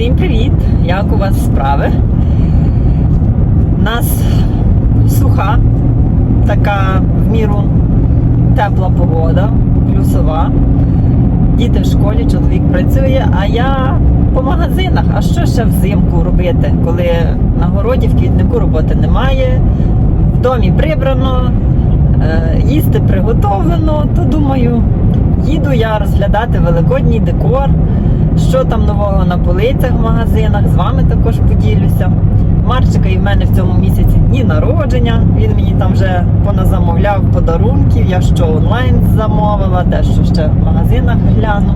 Всім привіт! Як у вас справи? У нас суха, така в міру тепла погода, плюсова. Діти в школі, чоловік працює, а я по магазинах. А що ще взимку робити, коли на городі в квітнику роботи немає, в домі прибрано, е, їсти приготовлено, то думаю, їду я розглядати великодній декор, що там нового на полицях в магазинах. З вами також поділюся. Марчика і в мене в цьому місяці дні народження. Він мені там вже поназамовляв подарунків. Я що онлайн замовила, дещо ще в магазинах гляну.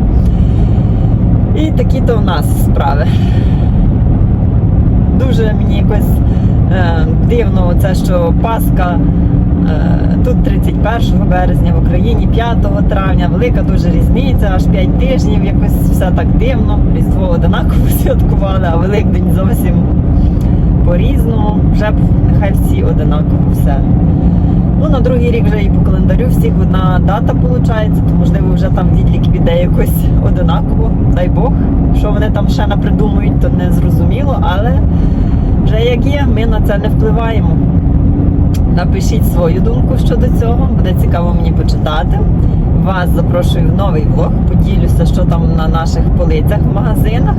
І такі-то в нас справи. Дуже мені якось е, дивно це, що Пасха е, тут 31 березня, в Україні 5 травня. Велика дуже різниця, аж 5 тижнів, якось все так дивно. Різдво одинаково святкували, а Великдень зовсім по-різному. Вже нехай всі одинаково все. Ну, на другий рік вже і по календарю всіх одна дата виходить, то можливо вже там відлік піде якось одинаково. Дай Бог, що вони там ще напридумують, то не зрозуміло, але вже як є, ми на це не впливаємо. Напишіть свою думку щодо цього, буде цікаво мені почитати. Вас запрошую в новий влог, поділюся, що там на наших полицях в магазинах.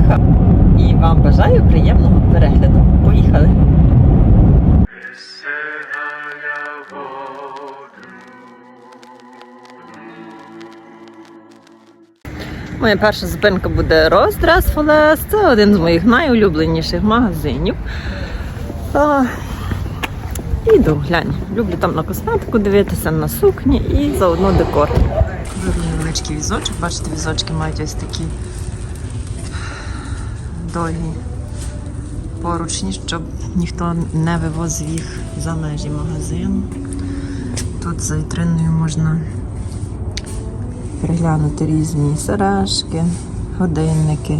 І вам бажаю приємного перегляду. Поїхали! Моя перша зупинка буде Роздрес Фолес. Це один з моїх найулюбленіших магазинів. Іду, глянь. Люблю там на косметику дивитися, на сукні і заодно декор. Беру невеличкий візочок. Бачите, візочки мають ось такі довгі поручні, щоб ніхто не вивозив їх за межі магазину. Тут за вітриною можна переглянути різні сережки, годинники,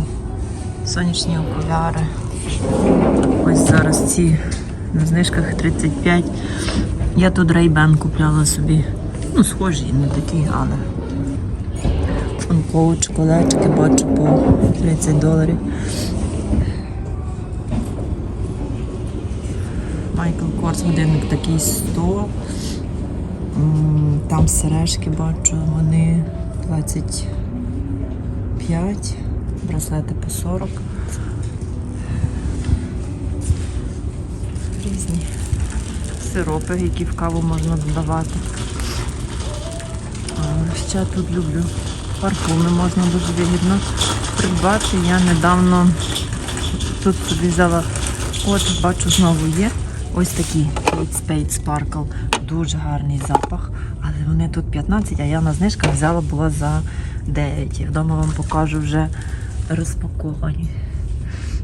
сонячні окуляри. Ось зараз ці на знижках 35. Я тут Ray-Ban купляла собі. Ну, схожі, не такі, але. Коуч, колечки бачу по 30 доларів. Майкл Корс годинник такий 100. Там сережки бачу, вони 25, браслети по 40. Різні сиропи, які в каву можна додавати. Ще тут люблю парфуми, можна дуже вигідно придбати. Я недавно тут собі взяла, от бачу, знову є. Ось Kate Spade Sparkle. Дуже гарний запах. Але вони тут 15, а я на знижках взяла була за 9. Я вдома вам покажу вже розпаковані.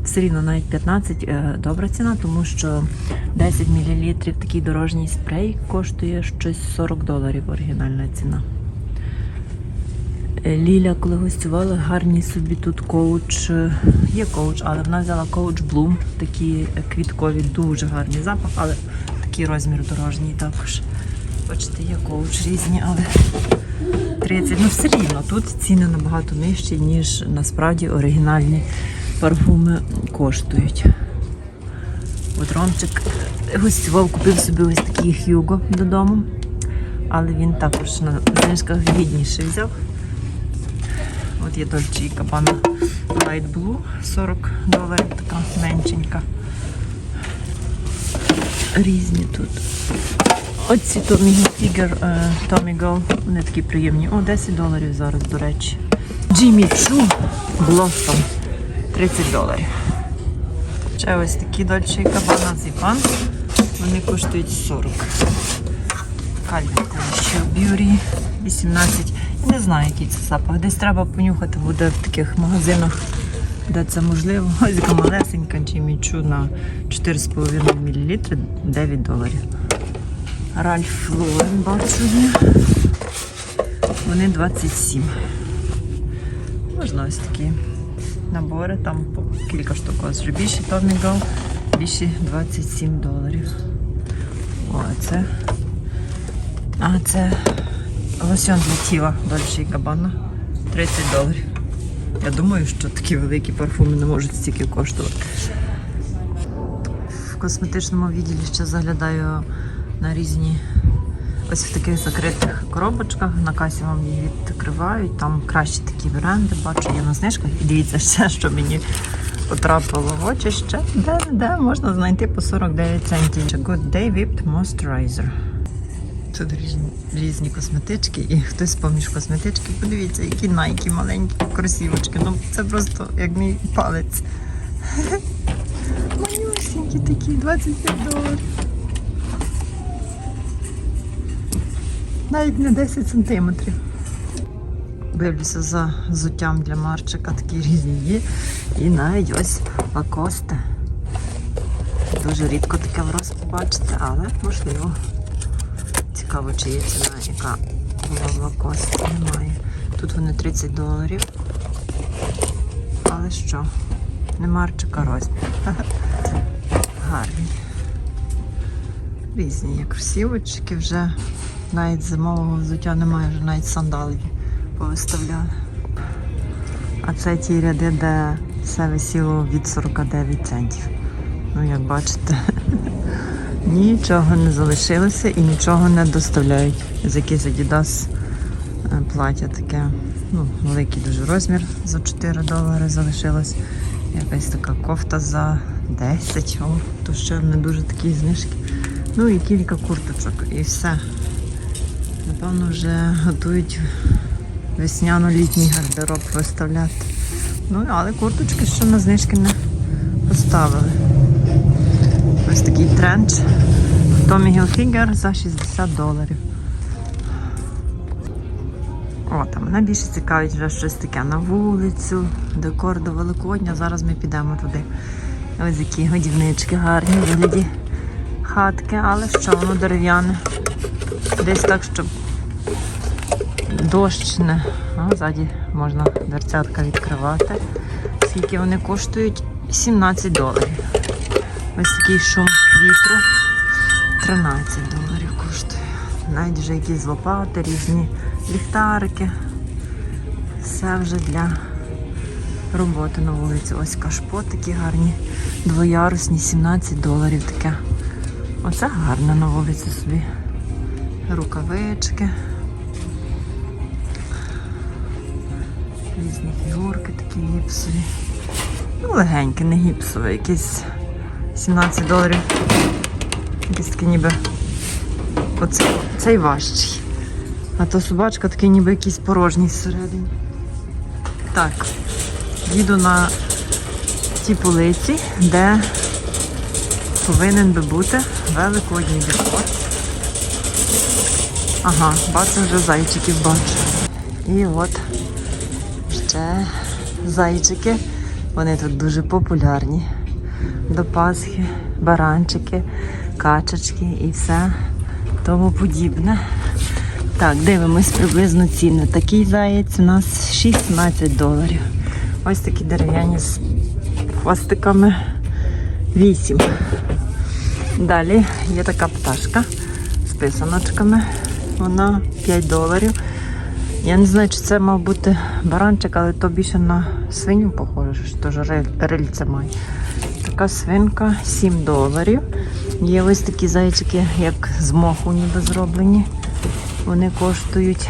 Все рівно навіть 15 е, добра ціна, тому що 10 мл такий дорожній спрей коштує щось 40 доларів оригінальна ціна. Е, Ліля, коли гостювала, гарні собі тут коуч. е, Є коуч, але вона взяла коуч Bloom, такі квіткові, дуже гарний запах, але такий розмір дорожній також. Бачите, є коуч різні, але 30. Ну все рівно тут ціни набагато нижчі, ніж насправді оригінальні парфуми коштують. От Ромчик гостював, купив собі ось такий Hugo додому, але він також на знижках гідніше взяв. От є Dolce Gabbana Light Blue 40 доларів, така меншенька. Різні тут. Оці Tommy Hilfiger е, Tommy Girl, вони такі приємні. О, 10 доларів зараз, до речі. Jimmy Choo Blossom 30 доларів. Ще ось такі Dolce Gabbana Zipan. Вони коштують 40. Calvin Klein Beauty 18. Не знаю, який це запах. Десь треба понюхати буде в таких магазинах, де це можливо. Ось така малесенька Choo на 4,5 мл 9 доларів. Ральф Лорен бачу. Вони 27. Можна ось такі набори, там по кілька штук. Ось вже більші Tommy Go, більші 27 доларів. О, а це. А лосьон для тіла Dolce Gabbana 30 доларів. Я думаю, що такі великі парфуми не можуть стільки коштувати. В косметичному відділі ще заглядаю на різні ось в таких закритих коробочках. На касі вам їх відкривають. Там кращі такі варіанти, бачу, є на знижках. І дивіться ще, що мені потрапило в очі ще де де можна знайти по 49 центів. Good Day Whipped Moisturizer. Тут різні, різні косметички, і хтось поміж косметички. Подивіться, які найки маленькі кросівочки. Ну це просто як мій палець. Манюсінькі такі, 25 доларів. Навіть не 10 сантиметрів. Дивлюся за зуттям для Марчика, такі різні є. І навіть ось лакости. Дуже рідко таке враз побачите, але можливо. Цікаво, чи є ціна, яка була в лакості. Немає. Тут вони 30 доларів. Але що? Не Марчика розмір. Гарні. Різні є кросівочки вже. Навіть зимового взуття немає, вже навіть сандалів повиставляли. А це ті ряди, де все висіло від 49 центів. Ну, як бачите, нічого не залишилося і нічого не доставляють. З якийсь Adidas е, плаття таке. Ну, великий дуже розмір за 4 долари залишилось. Якась така кофта за 10. О, то ще не дуже такі знижки. Ну і кілька курточок і все. Напевно, вже готують весняно-літній гардероб виставляти. Ну, але курточки ще на знижки не поставили. Ось такий тренч. Tommy Hilfiger за 60 доларів. О, там мене більше цікавить вже щось таке на вулицю, декор до Великодня. Зараз ми підемо туди. Ось які годівнички гарні вигляді хатки, але що воно дерев'яне. Десь так, щоб дощ не. А, ззаді можна дверцятка відкривати. Скільки вони коштують? 17 доларів. Ось такий шум вітру. 13 доларів коштує. Навіть вже якісь лопати, різні ліхтарики. Все вже для роботи на вулиці. Ось кашпо такі гарні, двоярусні, 17 доларів таке. Оце гарно на вулиці собі. Рукавички. Різні фігурки такі гіпсові. Ну, легенькі, не гіпсові, якісь 17 доларів. Якісь такі ніби. Оце, цей важчий. А то собачка такий ніби якийсь порожній всередині. Так, їду на ті полиці, де повинен би бути великодній декор. Ага, бачу вже зайчиків бачу. І от ще зайчики. Вони тут дуже популярні. До Пасхи, баранчики, качечки і все тому подібне. Так, дивимось приблизно ціни. Такий заєць у нас 16 доларів. Ось такі дерев'яні з хвостиками 8. Далі є така пташка з писаночками. Вона 5 доларів. Я не знаю, чи це мав бути баранчик, але то більше на свиню похоже, що теж риль- рильце має. Така свинка 7 доларів. Є ось такі зайчики, як з моху ніби зроблені. Вони коштують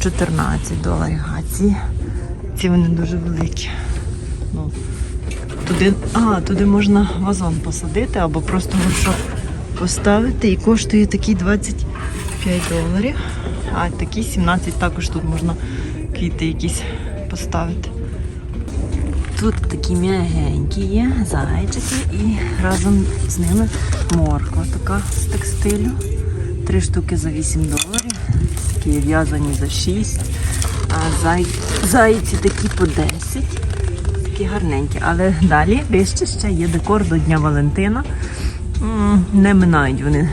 14 доларів. А ці, ці вони дуже великі. Ну, туди, а, туди можна вазон посадити або просто горшок поставити і коштує такий 25 доларів. А такий 17 також тут можна квіти якісь поставити. Тут такі м'ягенькі є зайчики і разом з ними морква така з текстилю. Три штуки за 8 доларів. Такі в'язані за 6. А зай... зайці такі по 10. Такі гарненькі. Але далі вище ще є декор до Дня Валентина. Не минають вони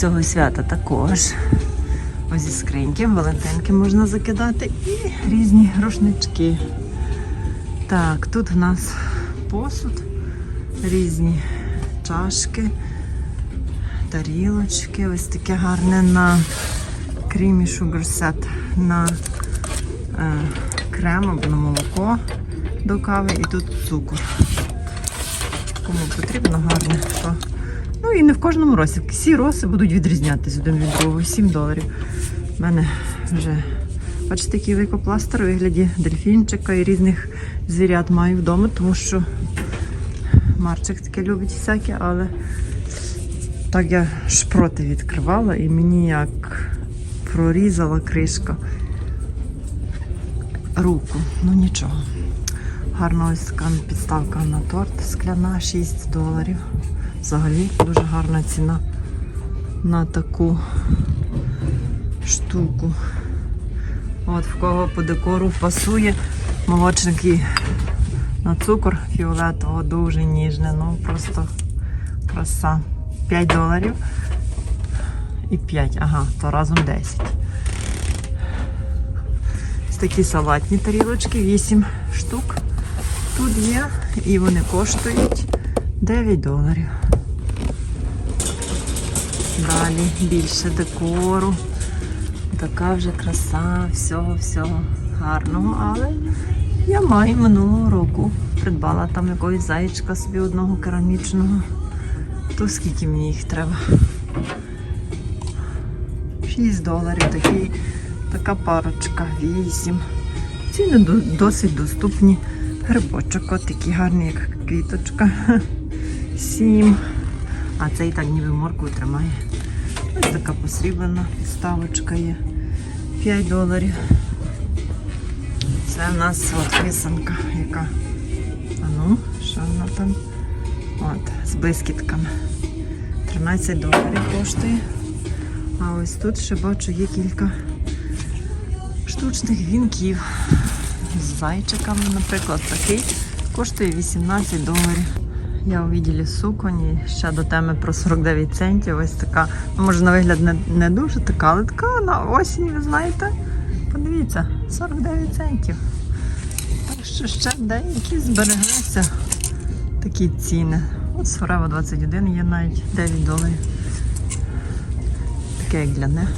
цього свята також. Ось зі скриньки, валентинки можна закидати і різні рушнички. Так, тут в нас посуд, різні чашки, тарілочки. Ось таке гарне на Creamy Sugar Set на е, крем або на молоко до кави і тут цукор. Кому потрібно гарне, то. Ну і не в кожному росі. Всі роси будуть відрізнятися один від другого. 7 доларів. У мене вже, бачите, такий лейкопластир у вигляді дельфінчика і різних звірят маю вдома, тому що Марчик таке любить всяке, але так я шпроти відкривала і мені як прорізала кришка руку. Ну нічого. Гарна ось така підставка на торт скляна 6 доларів. Взагалі дуже гарна ціна на таку штуку. От в кого по декору пасує молочники на цукор фіолетового дуже ніжне. Ну просто краса. 5 доларів і 5, ага, то разом 10. Ось такі салатні тарілочки, 8 штук тут є, і вони коштують 9 доларів. Далі більше декору. Така вже краса, всього-всього гарного, але я маю минулого року. Придбала там якогось зайчика собі одного керамічного. То скільки мені їх треба? 6 доларів такий, така парочка, 8. Ціни до- досить доступні. Грибочок от такий гарний, як квіточка. 7. А цей так ніби моркву тримає. Ось така посріблена підставочка є. 5 доларів. Це в нас от писанка, яка. А ну, що вона там? От, з блискітками. 13 доларів коштує. А ось тут ще бачу є кілька штучних вінків з зайчиками, наприклад, такий коштує 18 доларів. Я у відділі суконь і ще до теми про 49 центів. Ось така, ну, може на вигляд не, не дуже така, але така на осінь, ви знаєте. Подивіться, 49 центів. Так що ще деякі збереглися такі ціни. От Сфорева 21 є навіть 9 доларів. Таке як для них.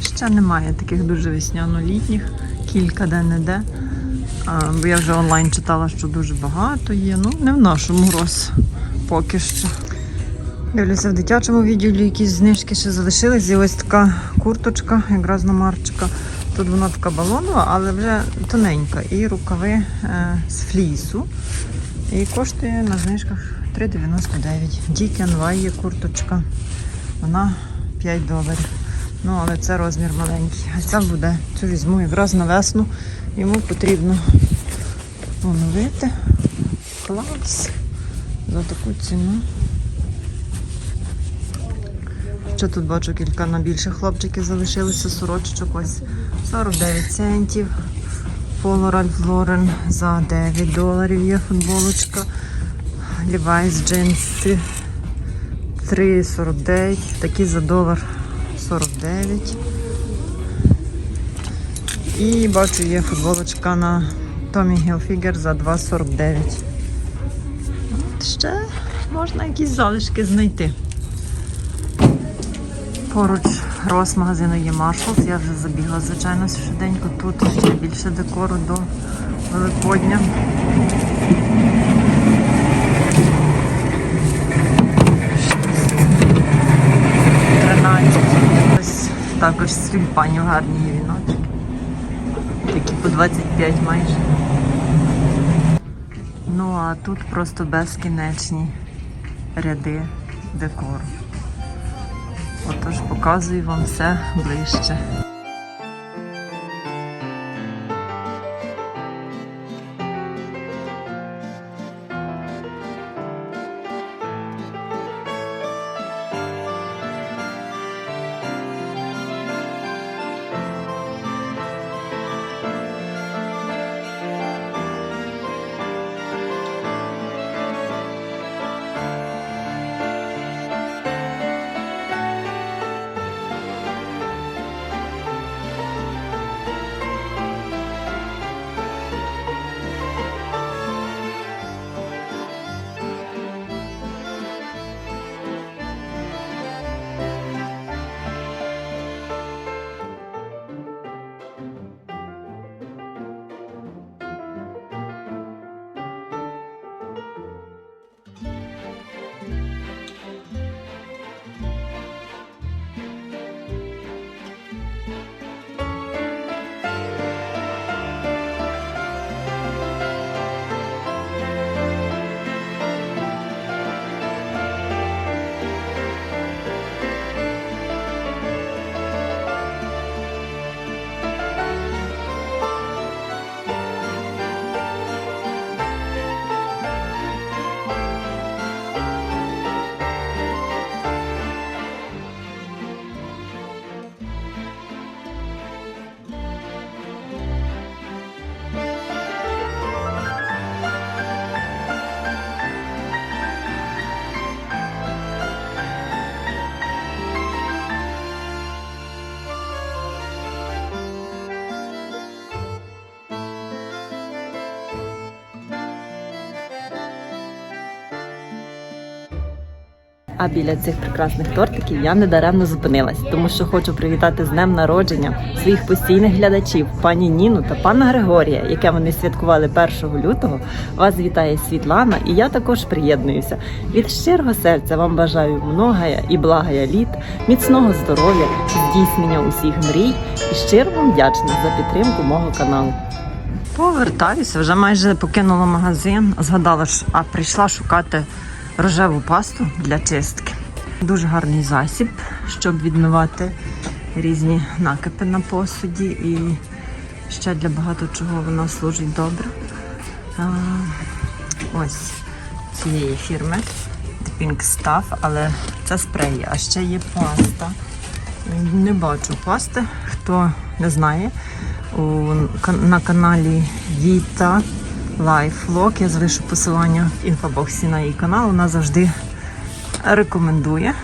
Ще немає таких дуже весняно-літніх, кілька де-не-де. Бо я вже онлайн читала, що дуже багато є. Ну, не в нашому роз поки що. Дивлюся в дитячому відділі якісь знижки ще залишились. І ось така курточка, якраз на марчика. Тут вона така балонова, але вже тоненька. І рукави е, з флісу. І коштує на знижках 3,99. DKNY є курточка. Вона 5 доларів. Ну, але це розмір маленький. А ця буде. Цю візьму якраз на весну. Йому потрібно оновити. Клас. За таку ціну. Ще тут бачу кілька на більших хлопчиків залишилося сорочечок ось 49 центів. Polo Ralph Lauren за 9 доларів є футболочка. Levi's джинси 3,49. Такі за долар 49. І бачу є футболочка на Tommy Hilfiger за 2,49. От Ще можна якісь залишки знайти. Поруч розмагазину є Marshalls. Я вже забігла, звичайно, швиденько. Тут ще більше декору до Великодня. Також з гарні по 25 майже. Ну а тут просто безкінечні ряди декору. Отож показую вам все ближче. А біля цих прекрасних тортиків я недаремно зупинилась, тому що хочу привітати з днем народження своїх постійних глядачів, пані Ніну та пана Григорія, яке вони святкували 1 лютого. Вас вітає Світлана, і я також приєднуюся. Від щирого серця вам бажаю многая і благая літ, міцного здоров'я, здійснення усіх мрій і щиро вам вдячна за підтримку мого каналу. Повертаюся, вже майже покинула магазин. Згадала, що а прийшла шукати рожеву пасту для чистки. Дуже гарний засіб, щоб відмивати різні накипи на посуді і ще для багато чого вона служить добре. А, ось цієї фірми The Pink Stuff, але це спреї, а ще є паста. Не бачу пасти, хто не знає. У, на каналі Віта Лайфлог. Я залишу посилання в інфобоксі на її канал. Вона завжди рекомендує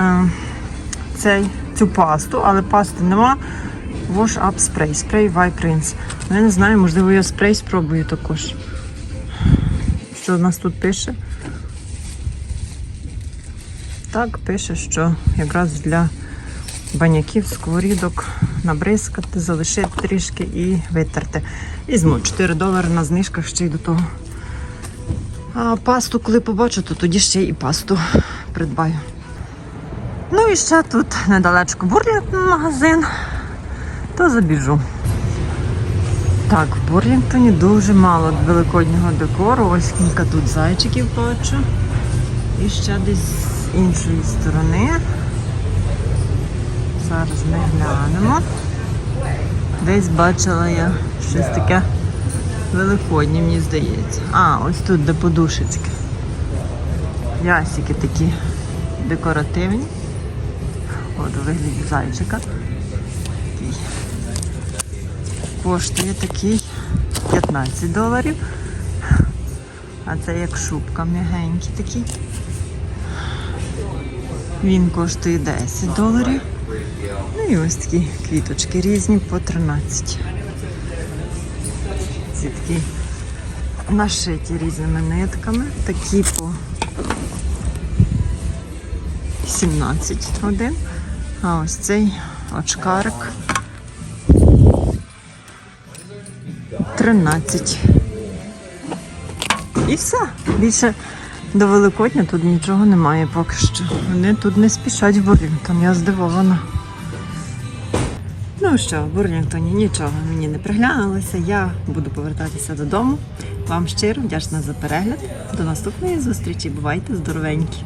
е, цей, цю пасту, але пасти нема. Wash Up Spray, спрей Viprins. Ну, я не знаю, можливо, я спрей спробую також. Що у нас тут пише? Так, пише, що якраз для баняків, сковорідок набризкати, залишити трішки і витерти. Візьму 4 долари на знижках ще й до того. А пасту, коли побачу, то тоді ще і пасту придбаю. Ну і ще тут недалечко Бурлінгтон магазин, то забіжу. Так, в Бурлінгтоні дуже мало великоднього декору. Ось кілька тут зайчиків бачу. І ще десь з іншої сторони. Зараз ми глянемо. Десь бачила я щось таке великоднє, мені здається. А, ось тут де подушечки. Ясики такі декоративні. От у вигляді зайчика. Такий. Коштує такий 15 доларів. А це як шубка м'ягенький такий. Він коштує 10 доларів. І ось такі квіточки різні по 13. Ці такі нашиті різними нитками. Такі по 17 один. А ось цей очкарик 13. І все. Більше до Великодня тут нічого немає поки що. Вони тут не спішать в Бурлінгтон, я здивована. Ну що, в Бурлінгтоні нічого мені не приглянулося. Я буду повертатися додому. Вам щиро вдячна за перегляд. До наступної зустрічі. Бувайте здоровенькі!